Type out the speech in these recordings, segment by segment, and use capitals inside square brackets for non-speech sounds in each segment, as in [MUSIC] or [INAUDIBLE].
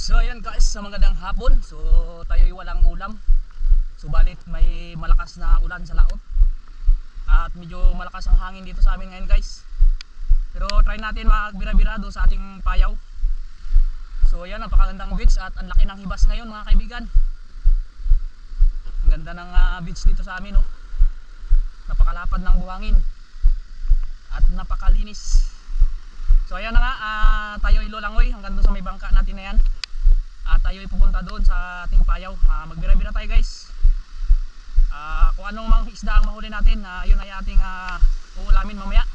So ayan guys, sa magandang hapon. So tayo'y walang ulam. Subalit may malakas na ulan sa laot. At medyo malakas ang hangin dito sa amin ngayon guys. Pero try natin magbira-bira doon sa ating payaw. So ayan, napakagandang beach at ang laki ng hibas ngayon mga kaibigan. Ang ganda ng ah, beach dito sa amin, no? Napakalapad ng buhangin. At napakalinis. So ayan na nga, ah, tayo ilulangoy hanggang doon sa may bangka natin na yan. At tayo pupunta doon sa ating payaw. Ah, magbira-bira tayo guys. Ah, kung anong mga isda ang mahuli natin, ah, yun ay ating ah, uulamin mamaya.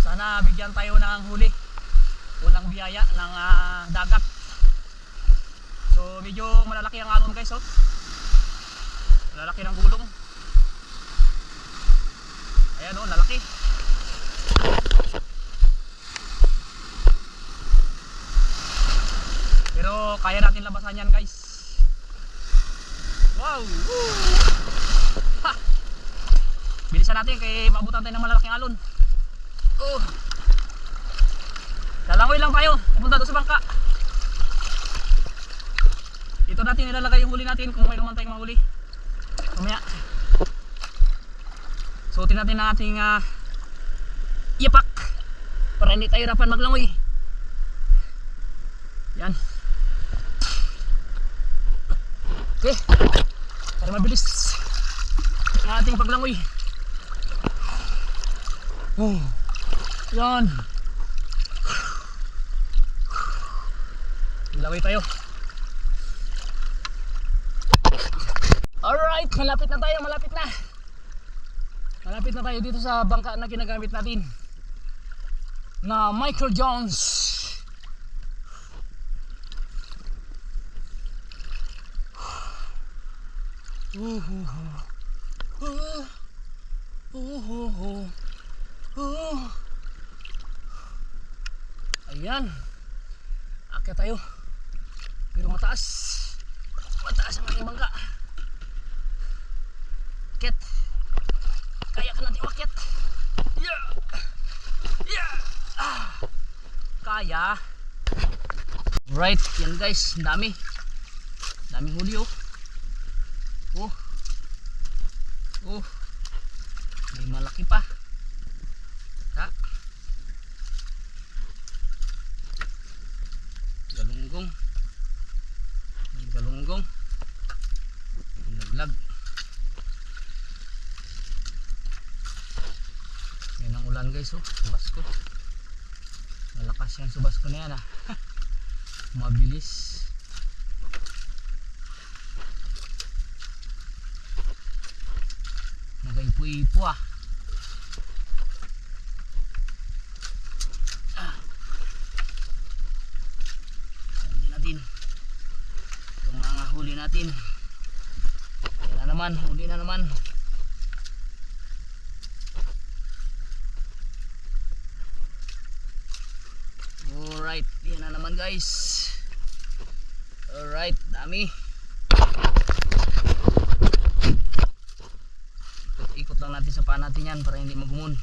Sana bigyan tayo ng huli. Unang biyaya ng ah, dagat. So medyo malalaki ang alon guys oh. Malalaki ng gulong. Ayan oh, lalaki. Pero kaya natin labasan yan guys. Wow! Woo! Bilisan natin kay mabutan tayo ng malalaking alon. Oh! Lalangoy lang tayo. Pupunta doon sa bangka. Dito natin nilalagay yung huli natin kung mayroon man tayong mahuli. Mamaya. Suotin natin ang ating ah, yapak para hindi tayo hirapan maglangoy. Yan. Okay. Para mabilis ang ating paglangoy. Oh. Yan. Langoy tayo. Alright, malapit na tayo, malapit na. Malapit na tayo dito sa bangka na ginagamit natin. Na Michael Jones. Ayan. Akyat tayo. Pero mataas. Mataas ang ating bangka. Akyat. Kaya ka natin umakyat. Yeah. Yeah. Ah. Kaya. Right, yan guys, ang dami. Daming huli. Oh. Oh. May malaki pa. Ha? Galunggong. May galunggong. Naglag. Yan ang ulan guys oh. Subas ko. Malakas yung subas na yan ah. [LAUGHS] Mabilis. Nagaipo-ipo. Ah. Huli natin. Itong mga huli natin. Yan na naman. Huli na naman. Alright. Yan na naman guys. Alright. Dami. Ikot lang natin sa paa natin yan para hindi magumon.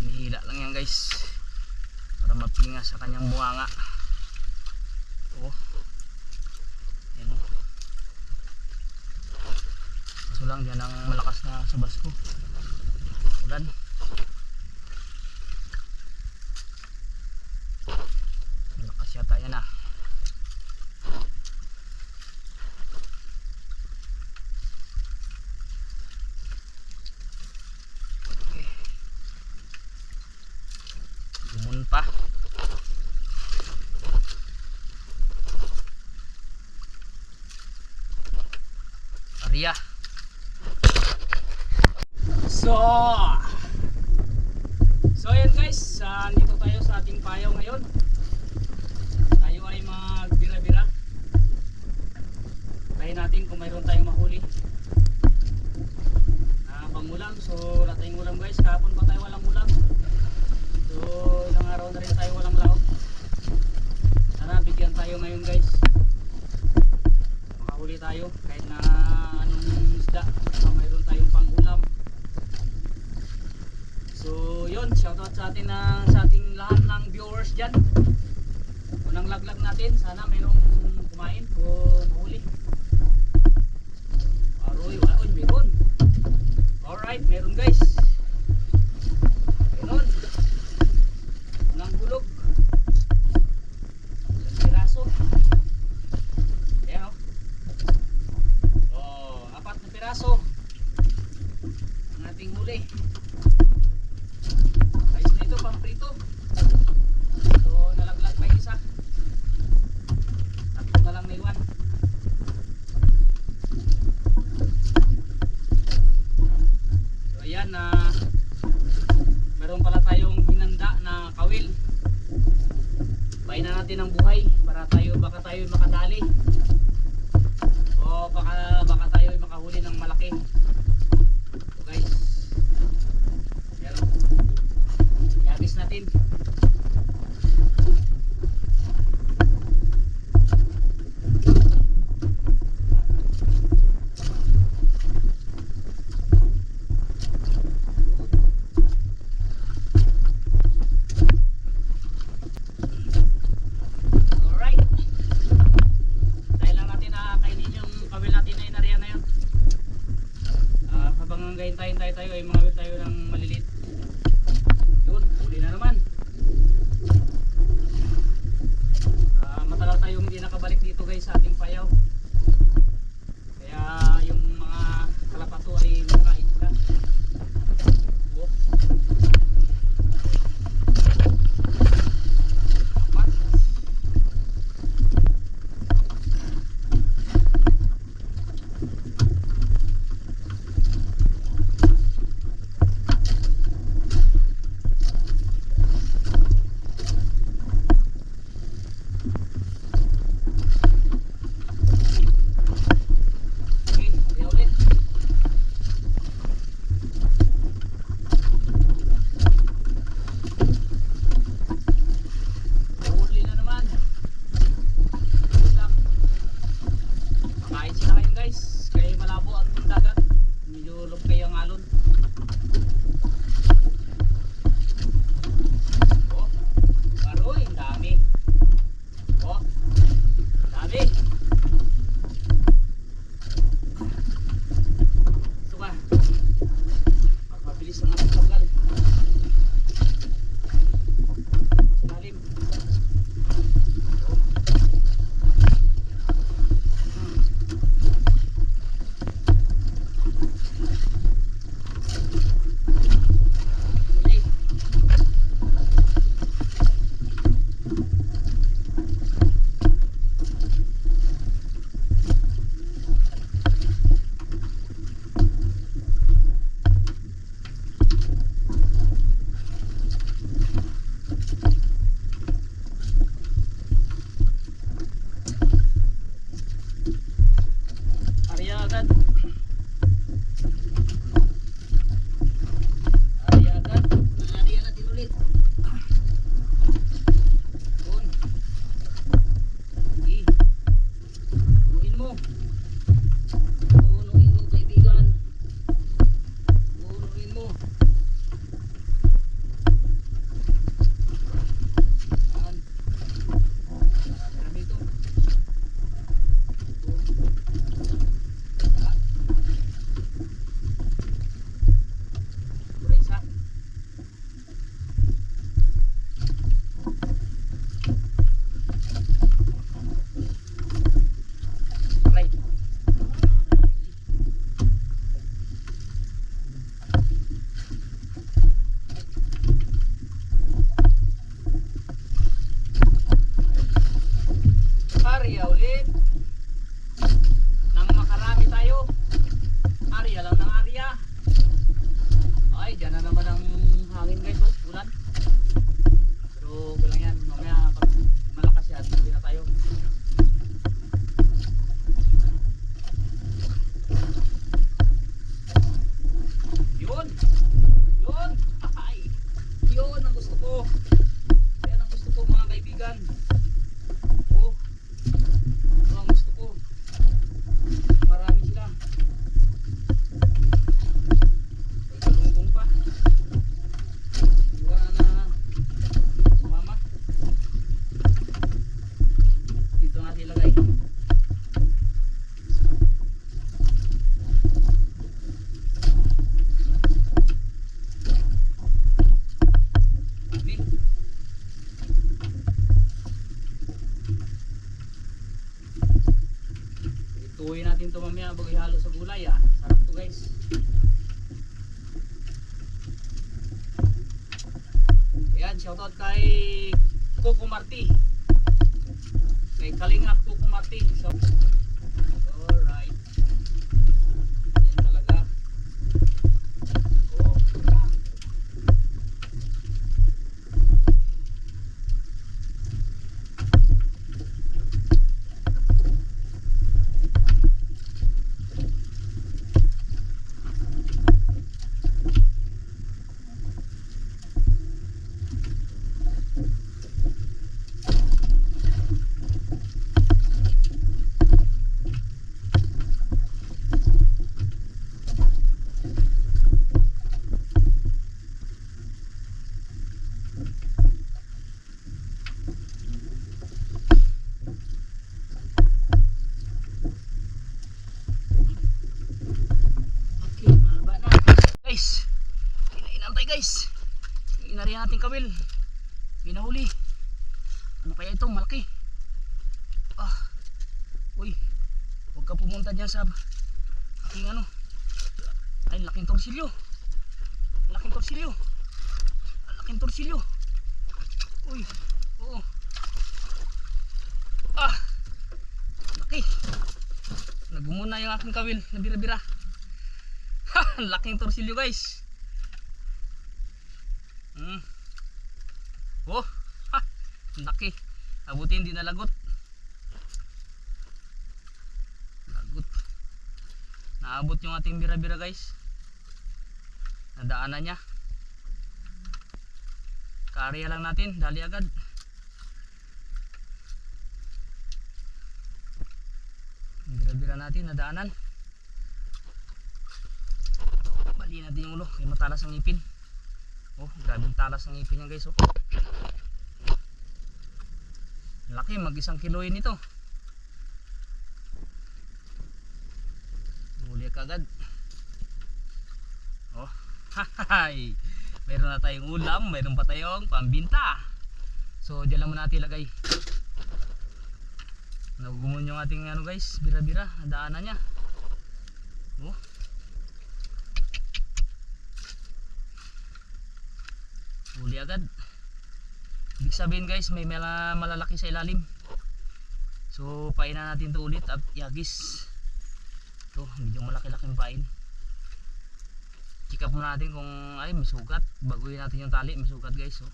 Hinihila lang yan guys. Para mapinga sa kanyang buwanga. Oh. Yan oh. Kaso lang yan ang malakas na sabas ko. Ulan. Malakas yata yan ah. Okay. Gumon pa. Aria. So, so ayan guys, uh, dito tayo sa ating payaw ngayon. Tayo ay magbira-bira. Try natin kung mayroon tayong mahuli. Ah, pangulam, so wala tayong ulam guys. Kahapon pa tayo walang ulam. ating huli. Ayos na ito pang prito. So nalaglag pa isa. Tatlo na lang naiwan mamaya bago ihalo sa gulay ah. Sarap to guys. Ayan, shoutout kay Coco Marti. Kay Kalingap Coco Marti. So, alright. Yan talaga. Oh. Okay, mahaba na. Guys, kinainam tayo guys. Kawil. Pinahuli. Ano kaya ito? Malaki. Ah. Uy. Huwag ka pumunta dyan sa aking ano. Ay, laking torsilyo. Laking torsilyo. Laking torsilyo. Uy. Oo. Ah. Laki. Nagumuna yung aking kawil. Nabira-bira. Ha, [LAUGHS] laking torsilyo guys. Hmm. Oh, ha, laki. Abutin hindi nalagot. Lagot. Naabot yung ating bira-bira guys. Nadaanan niya. Karya lang natin, dali agad. Bira-bira natin, nadaanan. Bali natin yung ulo, may matalas ang ngipin. Oh, grabe ang talas ng ngipin niya guys oh. Laki, mag isang kiloin ito. Huli ka agad. Oh, [LAUGHS] hahay. Meron na tayong ulam, meron pa tayong pambinta. So, diyan lang muna natin ilagay. Nagumon yung ating ano guys, bira-bira, daanan niya. Oh. huli agad sabihin guys may mala, malalaki sa ilalim. So painan natin to ulit at yagis. Ito medyo malaki laking pain. Check up muna natin kung ay may sugat. Baguhin natin yung tali may sugat guys so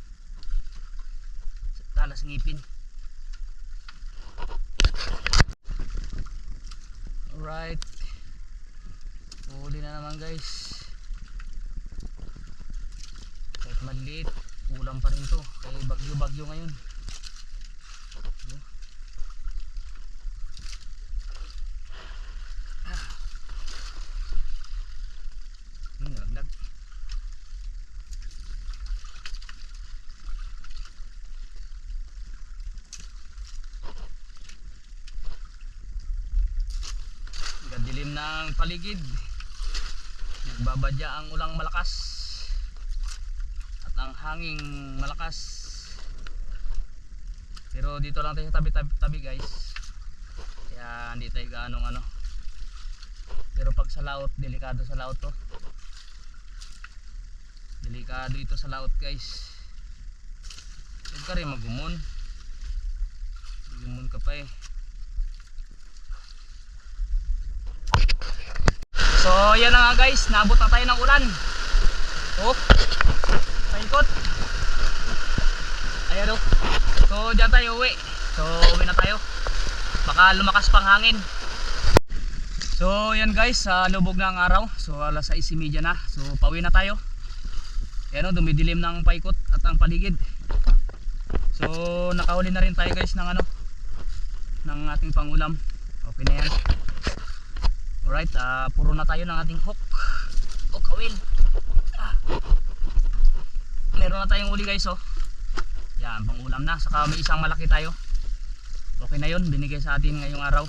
talas ngipin alright. Huli na naman guys. Kahit maliit ulam pa rin to. Kaya bagyo bagyo ngayon ng paligid. Nagbabadya ang ulang malakas hanging malakas. Pero dito lang tayo sa tabi tabi, tabi guys. Kaya hindi tayo gaanong ano. Pero pag sa laot delikado sa laot to delikado ito sa laot guys. Huwag ka rin magumon magumon ka pa eh. So yan na nga guys. Naabot na tayo ng ulan. Oh paikot. Ayan o so dyan tayo uwi. So uwi na tayo. Baka lumakas pang hangin. So yan guys sa lubog ng araw. So alas 6.30 na. So pauwi na tayo. Ayan o dumidilim ng paikot at ang paligid. So nakahuli na rin tayo guys ng ano ng ating pangulam. Okay na yan. Alright ah, puro na tayo ng ating hook. Hook awil ah. Meron na tayong uli guys oh. Yan pang ulam na. Saka may isang malaki tayo. Okay na yun. Binigay sa atin ngayong araw.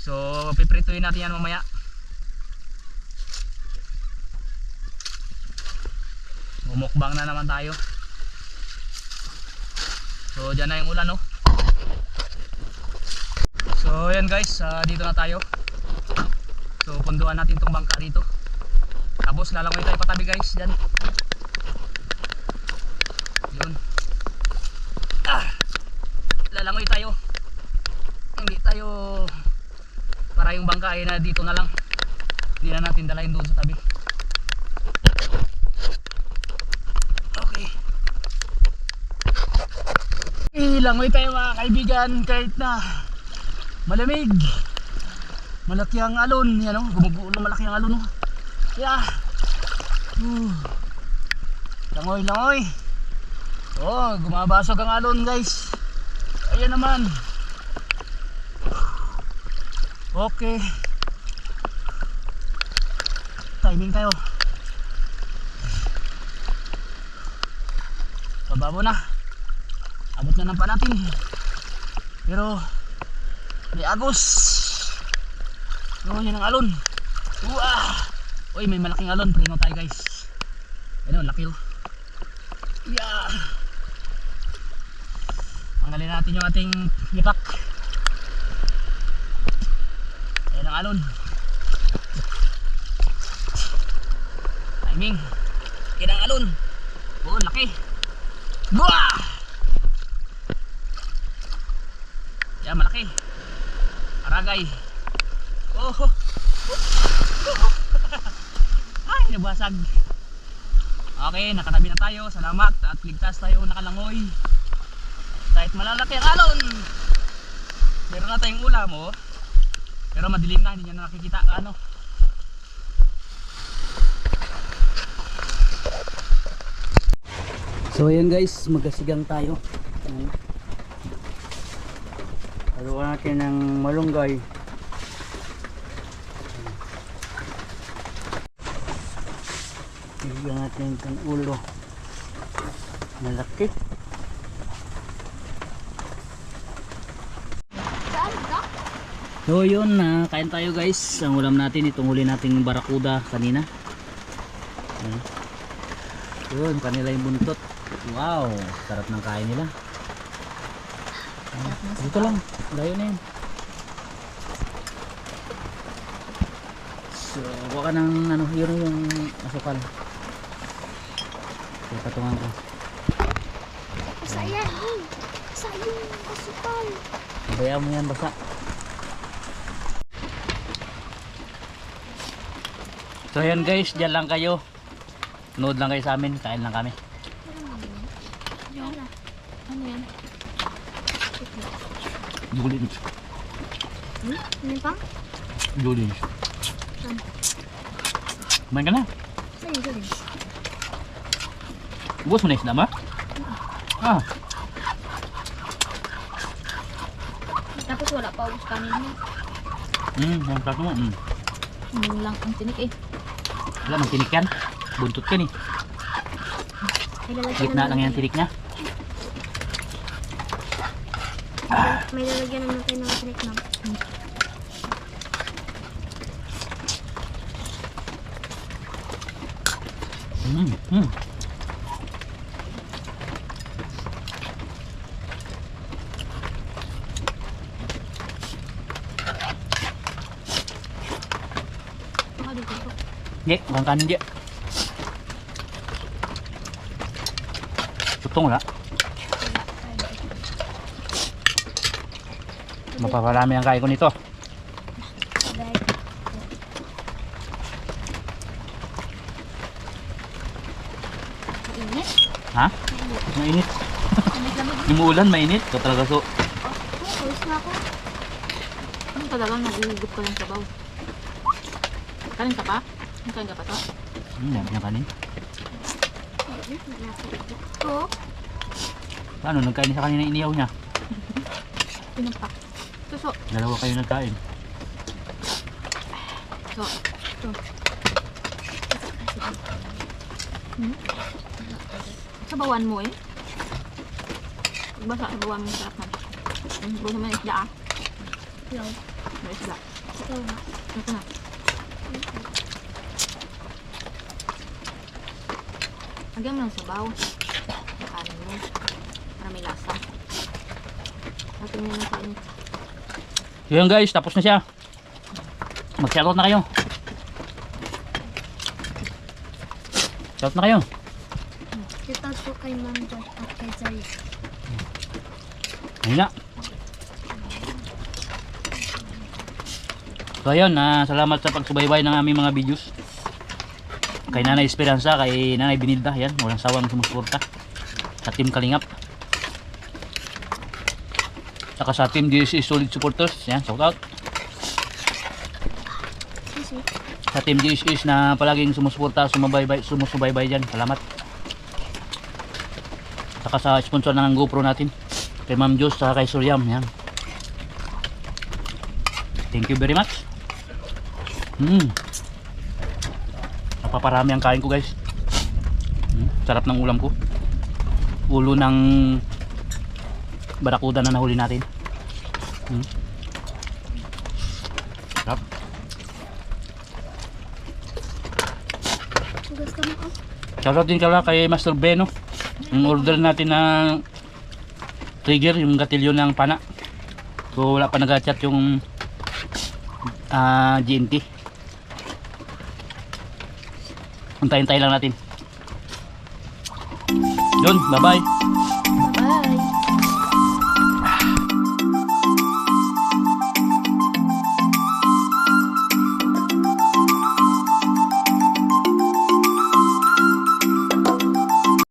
So piprituin natin yan mamaya. Mumukbang na naman tayo. So dyan na yung ulan oh. So yan guys. Ah, dito na tayo. So punduan natin tong bangka dito. Tapos lalangoy tayo patabi guys dyan. Yun. Ah, lalangoy tayo. Hindi tayo para yung bangka ay na dito na lang. Hindi na natin dalayin doon sa tabi. Okay. Ilangoy tayo mga kaibigan kahit na malamig. Malaki ang alon, yan o, gumugulo malaki ang alon o. Yeah. Uh. Langoy, langoy. Oh, gumabasag ang alon guys. Ayan naman. Okay. Timing tayo. Pababo na. Abot na ng pa natin. Pero may agos. No, yan ang alon. Uah! Uy, may malaking alon. Prino tayo guys. Ayun, laki oh. Yeah. Tanggalin natin yung ating hipak. Ayan ang alon. Timing. Ayan ang alon. Oo, laki. Buah! Yan, malaki. Aragay. Oh, oh. [LAUGHS] Ay, nabasag. Okay, nakatabi na tayo. Salamat at ligtas tayo nakalangoy. Kahit malalaki ang alon. Meron na tayong ulam, oh. Pero madilim na, hindi nyo na nakikita ano. So ayan guys, magasigang tayo. Haluan natin ng malunggay. Bigyan natin itong ulo. Malaki. So yun, na kain tayo guys. Ang ulam natin, itong huli nating barakuda kanina. Ayan. Yun, kanila yung buntot. Wow, sarap ng kain nila. Ayan, Dito lang, layo na yun. So, huwag ka ng ano, yun yung asukal. So, patungan ko. Sayang. Sayang, kasupal. Bayaan mo yan basta. So yan guys, dyan lang kayo. Nood lang kayo sa amin, kain lang kami. Ano yan? Julins. Hmm? Ano pang? Julins. Saan? Kumain ka na. Saan yung galing? Ubus mo na isda ma? Ah, Tapos wala pa ubus kanin mo. hmm, yung plato mo. Hmm. Ano lang ang tinik eh. Wala, magtinik yan. Buntot ka ni. May lalagyan Gitna ng- lang yan tinik niya. May lalagyan naman kayo ng tinik na. Hmm, hmm. Baka dito po. Bukan kanin dia. Tutong ko nito. Ha? Mainit. Init lamig. Yung ulan, mainit. Ito talaga so. Oh, pawis na ako. Ano talagang nagugugot ko lang sa baw? Kanin ka pa? Ka pa to? Hmm, dami ng kanin. Oo. Paano, nagkain sa kanina iniyaw niya. Pinampak. Suso. Dalawa kayo nagkain. So, ito. Hmm? Sabawan mo eh. Basa, sabawan mo yung sarap na. Basa mo yung isda ah. Hello. May isda. Ito na. Ito na. Lagyan mo ng sabaw. Kanin mo. Para may lasa. Natin mo na kain. Yun guys, tapos na siya. Mag-shoutout na kayo. Shoutout na kayo. Shoutout po kay Ma'am Dot at kay Zaya. Ayun na. So ayun, uh, salamat sa pagsubaybay ng aming mga videos. Kay Nanay Esperanza, kay Nanay Binilda, yan, walang sawang sumusuporta. Sa Team Kalingap. Saka sa Team DSC Solid Supporters, yan, shout out. Sa Team DSS na palaging sumusuporta, sumubaybay, sumusubaybay dyan, salamat. Saka sa sponsor ng GoPro natin, kay Ma'am Jos, saka kay Suryam, yan. Thank you very much. Hmm. Napaparami ang kain ko guys. Hmm. Sarap ng ulam ko. Ulo ng barakuda na nahuli natin. Hmm. Sarap. Shoutout din kala kay Master Beno. Yung order natin na trigger, yung gatilyo ng pana. So wala pa nag-chat yung ah, GNT. Untayin-tayin lang natin. Yun, bye-bye.